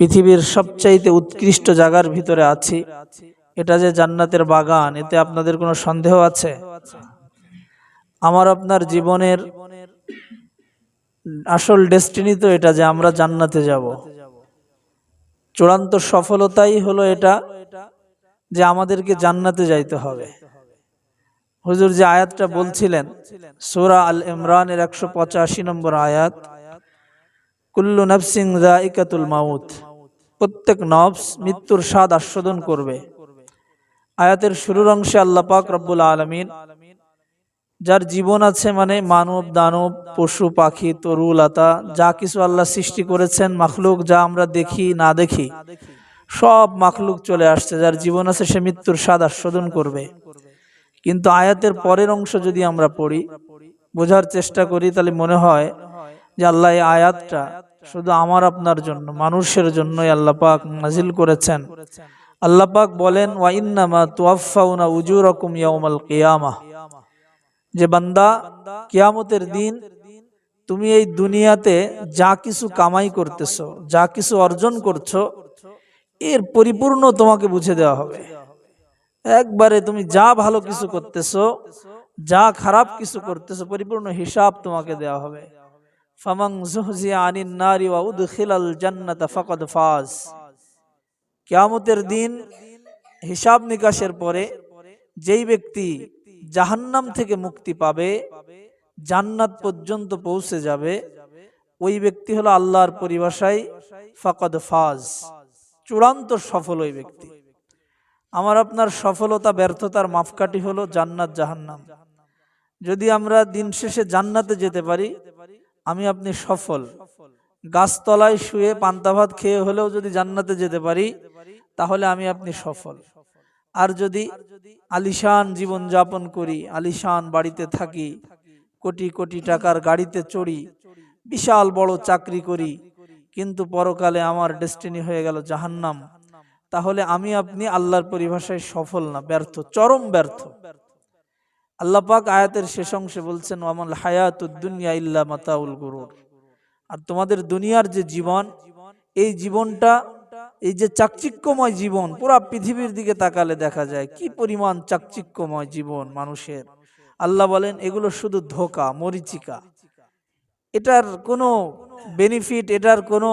পৃথিবীর সবচাইতে উৎকৃষ্ট জায়গার ভিতরে আছি। এটা যে জান্নাতের বাগান, এতে আপনাদের কোনো সন্দেহ আছে? আমার আপনার জীবনের আসল ডেস্টিনি তো এটা যে আমরা জান্নাতে যাব। চূড়ান্ত সফলতাই হলো এটা যে আমাদেরকে জান্নাতে যাইতে হবে। হুজুর যে আয়াতটা বলছিলেন, সূরা আল ইমরানের একশো পঁচাশি নম্বর আয়াত, কুল্লু নফসিং ইকাতুল মাউত। প্রত্যেক নবস মৃত্যুর স্বাদ আস্বাদন করবে। আয়াতের শুরুর অংশে আল্লাহ পাক রব্বুল আলমিন, যার জীবন আছে মানে মানব, দানব, পশু, পাখি, তরু, লতা, যা কিছু আল্লাহ সৃষ্টি করেছেন, মাখলুক যা আমরা দেখি, না দেখি, সব মাখলুক চলে আসছে। যার জীবন আছে সে মৃত্যুর স্বাদ আস্বাদন করবে। কিন্তু আয়াতের পরের অংশ যদি আমরা পড়ি, বোঝার চেষ্টা করি, তাহলে মনে হয় যে আল্লাহ এই আয়াতটা শুধু আমার আপনার জন্য, মানুষের জন্যই আল্লাহ পাক নাজিল করেছেন। আল্লাহ পাক বলেন, ওয়া ইন্নামা তুয়াফাউনা উজুরাকুম ইয়াউমাল কিয়ামাহ যে বান্দা কিয়ামতের দিন তুমি এই দুনিয়াতে যা কিছু কামাই করতেছো, যা কিছু অর্জন করছ, এর পরিপূর্ণ তোমাকে বুঝে দেওয়া হবে। একবারে তুমি যা ভালো কিছু করতেছো, যা খারাপ কিছু করতেছো, পরিপূর্ণ হিসাব তোমাকে দেওয়া হবে। ফামাং জুহজিয়া আনিন নারি ওয়া উদখিলাল জান্নাতা ফাকাদ ফাজ। কিয়ামতের দিন হিসাব নিকাশের পরে যেই ব্যক্তি জাহান্নাম থেকে মুক্তি পাবে, জান্নাত পর্যন্ত পৌঁছে যাবে, ওই ব্যক্তি হলো আল্লাহর পরিভাষায় ফাকাদ ফাজ। চূড়ান্ত সফল ওই ব্যক্তি। আমার আপনার সফলতা, ব্যর্থতার মাপকাঠি হলো জান্নাত, জাহান্নাম। যদি আমরা দিন শেষে জান্নাতে যেতে পারি আমি আপনি সফল। গাছতলায় শুয়ে পান্তা ভাত খেয়ে হলেও যদি জান্নাতে যেতে পারি, তাহলে আমি আপনি সফল। আর যদি আলিশান জীবন যাপন করি, আলিশান বাড়িতে থাকি, কোটি কোটি টাকার গাড়িতে চড়ি, বিশাল বড় চাকরি করি, কিন্তু পরকালে আমার ডেস্টিনি হয়ে গেল জাহান্নাম, তাহলে আমি আপনি আল্লাহর পরিভাষায় সফল না, ব্যর্থ, চরম ব্যর্থ। আল্লাহ পাক আয়াতের শেষ অংশে বলছেন, ওয়ামাল হায়াতুদ দুনিয়া ইল্লা মাতাউল গুরুর। আর তোমাদের দুনিয়ার যে জীবন, এই জীবনটা, এই যে চাকচিক্যময় জীবন, পুরা পৃথিবীর দিকে তাকালে দেখা যায়, কি পরিমাণ চাকচিক্যময় জীবন মানুষের। আল্লাহ বলেন, এগুলো শুধু ধোকা, মরিচিকা। এটার কোনো বেনিফিট এটার কোনো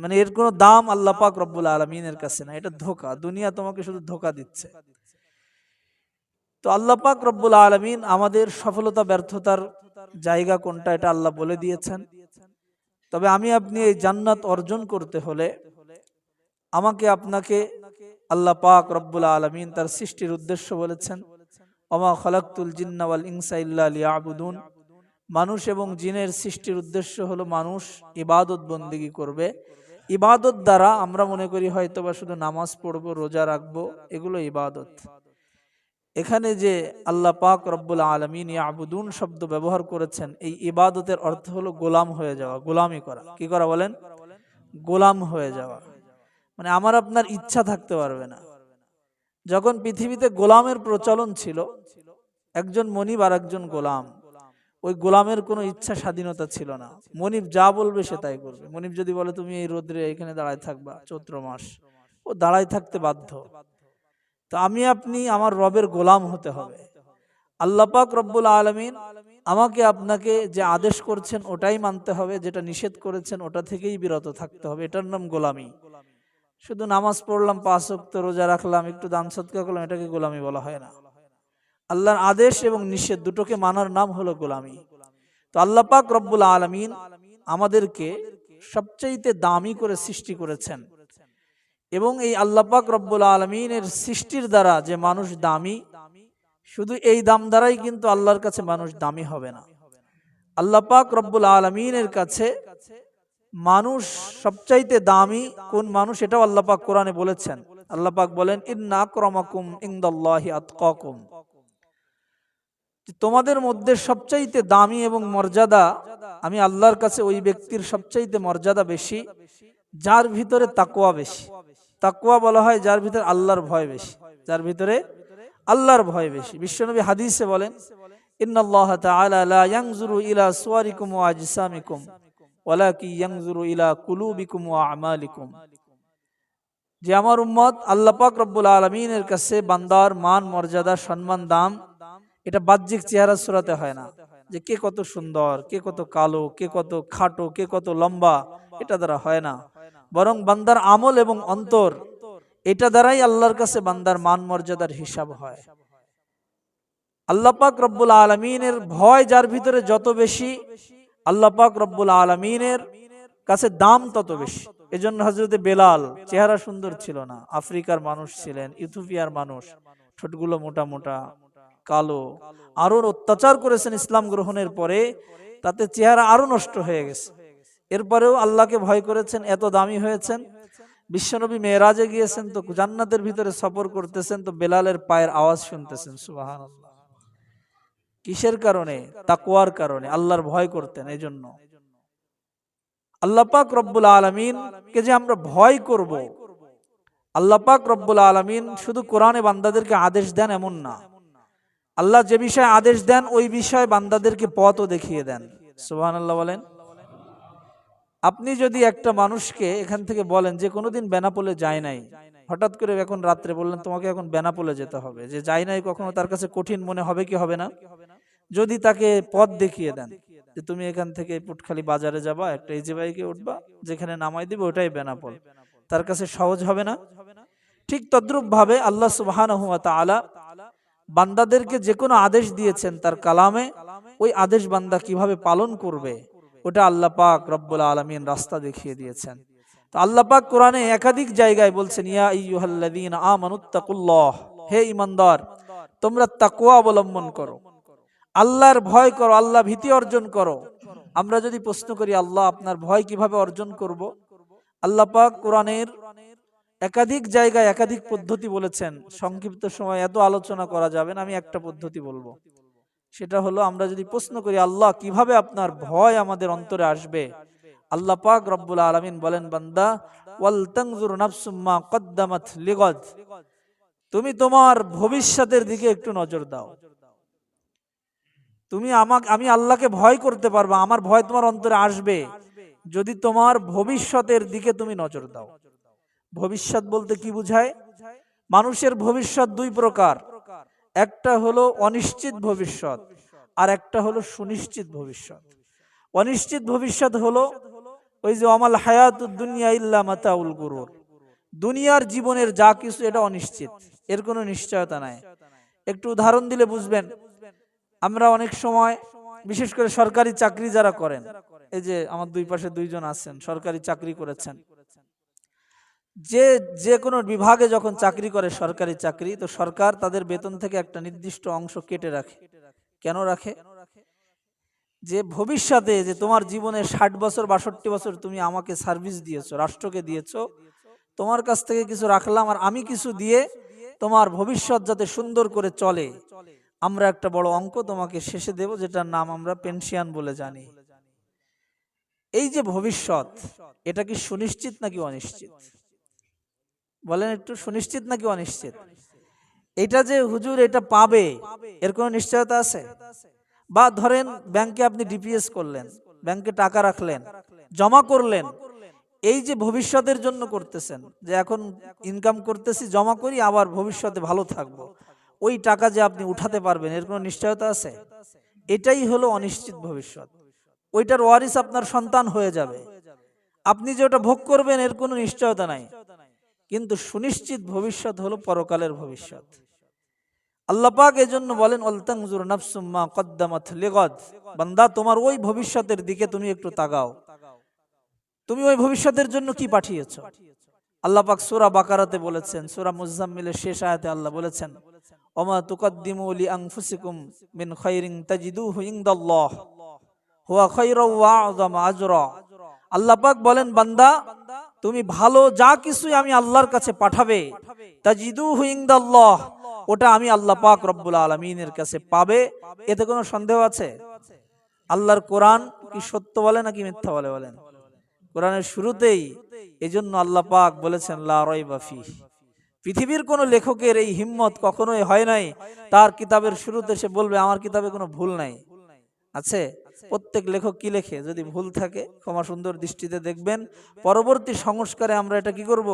মানে এর কোনো দাম আল্লাহ পাক রব্বুল আলমিনের কাছে না এটা ধোকা। দুনিয়া তোমাকে শুধু ধোকা দিচ্ছে। তো আল্লাহ পাক রব্বুল আলমিন আমাদের সফলতা, ব্যর্থতার জায়গা কোনটা এটা আল্লাহ বলে দিয়েছেন। তবে আমি আপনি এই জান্নাত অর্জন করতে হলে আমাকে আপনাকে আল্লাহ পাক রব্বুল আলমিন তার সৃষ্টির উদ্দেশ্য বলেছেন। অমা খলাক্তুল জিন্নাওয়াল ইনসা ইল্লা আবুদুন মানুষ এবং জিনের সৃষ্টির উদ্দেশ্য হলো মানুষ ইবাদত বন্দিগি করবে। ইবাদত দ্বারা আমরা মনে করি হয়তো বা শুধু নামাজ পড়ব, রোজা রাখব, এগুলো ইবাদত। এখানে যে আল্লাহ পাক রব্বুল আলমিন আবুদুন শব্দ ব্যবহার করেছেন, এই ইবাদতের অর্থ হলো গোলাম হয়ে যাওয়া, গোলামি করা। কি করা বলেন? গোলাম হয়ে যাওয়া। মানে আমার আপনার ইচ্ছা থাকতে পারবে না। যখন পৃথিবীতে গোলামের প্রচলন ছিল, একজন মনিব আর একজন গোলাম, ওই গোলামের কোনো ইচ্ছা স্বাধীনতা ছিল না। মনিব যা বলবে সে তাই করবে। মনিব যদি বলে, তুমি এই রোদ্রে এখানে দাঁড়ায় থাকবা, চৈত্র মাস। ও দাঁড়ায় থাকতে বাধ্য। তো আমি আপনি আমার রবের গোলাম হতে হবে। আল্লাপাক রব্বুল আলমিন আমাকে আপনাকে যে আদেশ করছেন ওটাই মানতে হবে, যেটা নিষেধ করেছেন ওটা থেকেই বিরত থাকতে হবে। এটার নাম গোলামি। শুধু নামাজ পড়লাম, পাঁচ অক্ত রোজা রাখলাম, একটু দান সৎকা করলাম, এটাকে গোলামি বলা হয় না। আল্লাহর আদেশ এবং নিষেধ দুটোকে মানার নাম হলো গোলামি। তো আল্লাহ পাক রব্বুল আলমিন আমাদেরকে সবচাইতে দামি করে সৃষ্টি করেছেন। এবং এই আল্লাহ পাক রব্বুল আলমিনের সৃষ্টির দ্বারা যে মানুষ দামি, শুধু এই দাম দ্বারাই কিন্তু আল্লাহর কাছে মানুষ দামি হবে না। আল্লাহ পাক রব্বুল আলমিনের কাছে মানুষ সবচাইতে দামি কোন মানুষ এটাও আল্লাহ পাক কোরআনে বলেছেন। আল্লাহ পাক বলেন, ইন্না আক্রমাকুম ইনদাল্লাহি আতকাকুম। তোমাদের মধ্যে সবচাইতে দামি এবং মর্যাদা, আমি আল্লাহর কাছে ওই ব্যক্তির সবচাইতে মর্যাদা বেশি, যার ভিতরে তাকুয়া বেশি। তাকুয়া বলা হয় যার ভিতরে আল্লাহর ভয় বেশি, যার ভিতরে আল্লাহর ভয় বেশি। বিশ্বনবী হাদিসে বলেন ইলা ইলা যে আমার আল্লাহ কাছে বান্দার মান, মর্যাদা, সম্মান, দাম, এটা বাহ্যিক চেহারা হয় না। যে কে কত সুন্দর, কে কত কালো, কে কত খাটো, কে কত লম্বা, এটা দ্বারা হয় না। বরং বান্দার আমল এবং অন্তর, এটা দ্বারাই আল্লাহর কাছে বান্দার মান মর্যাদার হিসাব হয়। আল্লাহ পাক রব্বুল আলমিনের ভয় যার ভিতরে যত বেশি, আল্লাহ পাক রব্বুল আলমিনের কাছে দাম তত বেশি। এজন্য হজরতে বেলাল চেহারা সুন্দর ছিল না। আফ্রিকার মানুষ ছিলেন, ইথিওপিয়ার মানুষ, ঠোঁটগুলো মোটা মোটা, কালো। আরও অত্যাচার করেছেন ইসলাম গ্রহণের পরে, তাতে চেহারা আরও নষ্ট হয়ে গেছে। এরপরেও আল্লাহকে ভয় করেছেন, এত দামি হয়েছেন। বিশ্বনবী মেয়েরাজে গিয়েছেন তো জান্নাতের ভিতরে সফর করতেছেন তো বেলালের পায়ের আওয়াজ শুনতেছেন সুবাহান কিসের কারণে? তাকুয়ার কারণে, আল্লাহর ভয় করতেন এই জন্য আল্লাপাক রব্বুল আলমিন কে যে আমরা ভয় করব? আল্লাহ পাক রব্বুল আলমিন শুধু কোরআনে বান্দাদেরকে আদেশ দেন এমন না। আল্লাহ যে বিষয়ে আদেশ দেন, ওই বিষয়ে বান্দাদেরকে পথও দেখিয়ে দেন। সুবাহান আল্লাহ বলেন আপনি যদি একটা মানুষকে এখান থেকে বলেন যে কোনোদিন বেনাপোলে যায় নাই, হঠাৎ করে এখন রাত্রে বললেন, তোমাকে এখন বেনাপোলে যেতে হবে। যে যায় নাই কখনো, তার কাছে কঠিন মনে হবে কি হবে না? যদি তাকে পথ দেখিয়ে দেন যে তুমি এখান থেকে পুটখালি বাজারে যাবা, একটা ইজি বাইকে উঠবা, যেখানে নামাই দিবে, ওটাই বেনাপোল। তার কাছে সহজ হবে না? ঠিক তদ্রুপ ভাবে আল্লাহ সুবহানাহু ওয়া তাআলা বান্দাদেরকে যে কোনো আদেশ দিয়েছেন তার কালামে, ওই আদেশ বান্দা কীভাবে পালন করবে? ওটা আল্লাহ পাক রব্বুল আলমিন রাস্তা দেখিয়ে দিয়েছেন। তো আল্লাহ পাক কোরআনে একাধিক জায়গায় বলছেন, ইয়া আইয়ুহাল্লাযীনা আমানুত্তাকুল্লাহ হে ইমানদার তোমরা তাকওয়া অবলম্বন করো। আল্লাহর ভয় করো, আল্লাহ ভীতি অর্জন করো। আমরা যদি প্রশ্ন করি, আল্লাহ আপনার ভয় কীভাবে অর্জন করব? আল্লাহ পাক কোরআনের একাধিক জায়গায় একাধিক পদ্ধতি বলেছেন। সংক্ষিপ্ত সময় এত আলোচনা করা যাবে না, আমি একটা পদ্ধতি বলব। সেটা হলো আমরা যদি প্রশ্ন করি, আল্লাহ, কীভাবে আপনার ভয় আমাদের অন্তরে আসবে? আল্লাহ পাক রব্বুল আলমিন বলেন, বান্দা, ওয়াল তানজুর নাফসুম্মা কদ্দামাত লিগদ। তুমি তোমার ভবিষ্যতের দিকে একটু নজর দাও। তুমি আমাকে, আমি আল্লাহকে ভয় করতে পারবা, আমার ভয় তোমার অন্তরে আসবে। যদি তোমার ভবিষ্যতের দিকে তুমি নজর দাও। ভবিষ্যৎ বলতে কি বুঝায়? মানুষের ভবিষ্যৎ দুই প্রকার। একটা হলো অনিশ্চিত ভবিষ্যৎ আর একটা হলো সুনিশ্চিত ভবিষ্যৎ। অনিশ্চিত ভবিষ্যৎ হলো ওই যে অমাল হায়াত দুনিয়া ইল্লা মাতাউল গুরুর। দুনিয়ার জীবনের যা কিছু এটা অনিশ্চিত, এর কোনো নিশ্চয়তা নাই। একটু উদাহরণ দিলে বুঝবেন, আমরা অনেক সময় বিশেষ করে সরকারি চাকরি যারা করেন, এই যে আমার দুই পাশে দুইজন আছেন, সরকারি চাকরি করেছেন যে যে কোনো বিভাগে যখন চাকরি করে সরকারি চাকরি, তো সরকার তাদের বেতন থেকে একটা নির্দিষ্ট অংশ কেটে রাখে। কেন রাখে? যে ভবিষ্যতে যে তোমার জীবনে ষাট বছর, বাষট্টি বছর তুমি আমাকে সার্ভিস দিয়েছ, রাষ্ট্রকে দিয়েছ, তোমার কাছ থেকে কিছু রাখলাম আর আমি কিছু দিয়ে তোমার ভবিষ্যৎ যাতে সুন্দর করে চলে, আমরা একটা বড় অঙ্ক তোমাকে শেষে দেব, যেটার নাম আমরা পেনশিয়ান বলে জানি। এই যে ভবিষ্যৎ, এটা কি সুনিশ্চিত নাকি অনিশ্চিত? বলেন একটু সুনিশ্চিত নাকি অনিশ্চিত? এটা যে হুজুর এটা পাবে, এর কোনো নিশ্চয়তা আছে? বা ধরেন ব্যাংকে আপনি ডিপিএস করলেন ব্যাংকে টাকা রাখলেন, জমা করলেন, এই যে ভবিষ্যতের জন্য করতেছেন, যে এখন ইনকাম করতেছি, জমা করি, আবার ভবিষ্যতে ভালো থাকব, ওই টাকা যে আপনি উঠাতে পারবেন, এর কোনো নিশ্চয়তা আছে? এটাই হলো অনিশ্চিত ভবিষ্যৎ। ওইটার ওয়ারিস আপনার সন্তান হয়ে যাবে। আপনি যে ওটা ভোগ করবেন, এর কোনো নিশ্চয়তা নাই। কিন্তু সুনিশ্চিত ভবিষ্যৎ হলো পরকালের ভবিষ্যৎ। আল্লাহ পাক এজন্য বলেন অলতাংজুর নাফসুম্মা কদ্দামাত লিগদ। বান্দা, তোমার ওই ভবিষ্যতের দিকে তুমি একটু তাকাও। তুমি ওই ভবিষ্যতের জন্য কি পাঠিয়েছো? আল্লাহ পাক সূরা বাকারাতে বলেছেন, সুরা মুজাম্মিলের শেষ আয়াতে আল্লাহ বলেছেন, ওমা তুকদ্দিমু লি আনফুসিকুম মিন খাইরিন তাজিদুহু ইনদাল্লাহ। হুয়া খায়রু ওয়া আযমা আজরা। আল্লাহ পাক বলেন, বান্দা তুমি ভালো যা কিছুই আমি আল্লাহর কাছে পাঠাবে, তাজিদুহু ইনদাল্লাহ, ওটা আমি আল্লাহ পাক রব্বুল আলামিনের কাছে পাবে। এতে কোনো সন্দেহ আছে? আল্লাহর কোরআন কি সত্য বলে নাকি মিথ্যা বলে বলেন? কোরআনের শুরুতেই এজন্য আল্লাহ পাক বলেছেন, লা রাইবা ফি পৃথিবীর কোন লেখকের এই হিম্মত কখনোই হয় নাই। তার কিতাবের শুরুতে সে বলবে, আমার কিতাবে কোনো ভুল নাই। আছে? প্রত্যেক লেখক কি লেখে? যদি ভুল থাকে, ক্ষমা সুন্দর দৃষ্টিতে দেখবেন। পরবর্তী সংস্কারে আমরা এটা কি করব?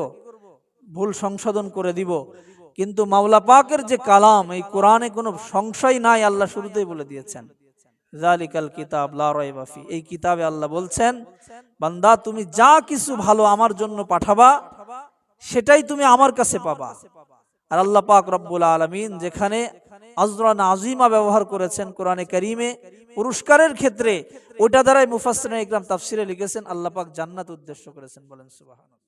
ভুল সংশোধন করে দিব। কিন্তু মাওলা পাকের যে কালাম, এই কোরআনে কোনো সংশয় নাই আল্লাহ শুরুতেই বলে দিয়েছেন। জালিকাল কিতাব, লা রাইবা ফি। এই কিতাবে আল্লাহ বলছেন, বান্দা, তুমি যা কিছু ভালো আমার জন্য পাঠাবা, সেটাই তুমি আমার কাছে পাবা। আর আল্লাহ পাক রব্বুল আলমিন যেখানে আজরান আজিমা ব্যবহার করেছেন কোরআনে করিমে। পুরস্কারের ক্ষেত্রে ওটা দ্বারাই মুফাসসিরিন ইকরাম তাফসিরে লিখেছেন আল্লাপাক জান্নাত উদ্দেশ্য করেছেন বলেন, সুবহানাল্লাহ।